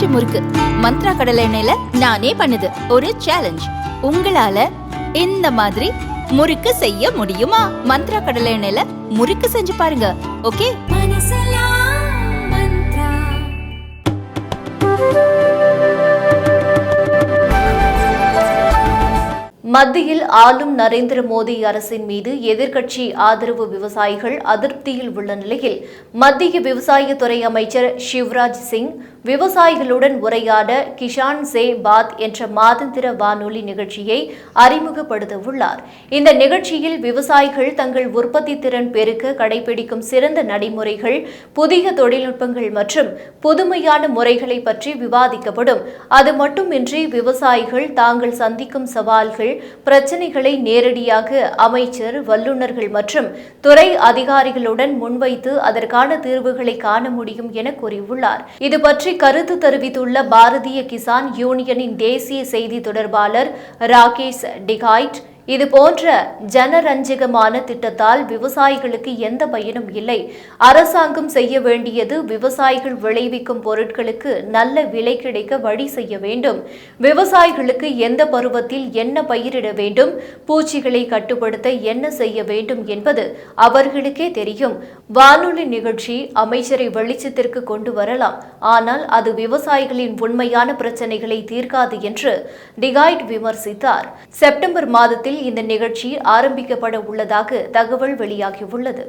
பஞ்சு முறுக்கு. மந்த்ரா கடலை எண்ணெயில நானே பண்ணுது. ஒரு சேலஞ்ச் உங்களால இந்த மாதிரி முறுக்கு செய்ய முடியுமா? மந்த்ரா கடலை எண்ணெயில முறுக்கு செஞ்சு பாருங்க. ஓகே? மத்தியில் ஆளும் நரேந்திர மோடி அரசின் மீது எதிர்க்கட்சி ஆதரவு விவசாயிகள் அதிருப்தியில் உள்ள நிலையில் மத்திய விவசாயத்துறை அமைச்சர் சிவராஜ் சிங் விவசாயிகளுடன் உரையாட கிஷான் சே பாத் என்ற மாதந்திர வானொலி நிகழ்ச்சியை அறிமுகப்படுத்த உள்ளார் இந்த நிகழ்ச்சியில் விவசாயிகள் தங்கள் உற்பத்தி திறன் பெருக்க கடைபிடிக்கும் சிறந்த நடைமுறைகள் புதிய தொழில்நுட்பங்கள் மற்றும் புதுமையான முறைகளை பற்றி விவாதிக்கப்படும். அது மட்டுமின்றி விவசாயிகள் தாங்கள் சந்திக்கும் சவால்கள் பிரச்சினைகளை நேரடியாக அமைச்சர் வல்லுநர்கள் மற்றும் துறை அதிகாரிகளுடன் முன்வைத்து அதற்கான தீர்வுகளை காண முடியும் என கூறியுள்ளார். இது பற்றி கருத்து தெரிவித்துள்ள பாரதிய கிசான் யூனியனின் தேசிய செய்தி தொடர்பாளர் ராகேஷ் டிகாய்ட் இது போன்ற ஜனரஞ்சகமான திட்டத்தால் விவசாயிகளுக்கு எந்த பயனும் இல்லை. அரசாங்கம் செய்ய வேண்டியது விவசாயிகள் விளைவிக்கும் பொருட்களுக்கு நல்ல விலை கிடைக்க வழி செய்ய வேண்டும். விவசாயிகளுக்கு எந்த பருவத்தில் என்ன பயிரிட வேண்டும் பூச்சிகளை கட்டுப்படுத்த என்ன செய்ய வேண்டும் என்பது அவர்களுக்கே தெரியும். வானொலி நிகழ்ச்சி அமைச்சரை வெளிச்சத்திற்கு கொண்டு வரலாம். ஆனால் அது விவசாயிகளின் உண்மையான பிரச்சனைகளை தீர்க்காது என்று டிகாய்ட் விமர்சித்தார். செப்டம்பர் மாதத்தில் இந்த நிகழ்ச்சி ஆரம்பிக்கப்பட உள்ளதாக தகவல் வெளியாகியுள்ளது.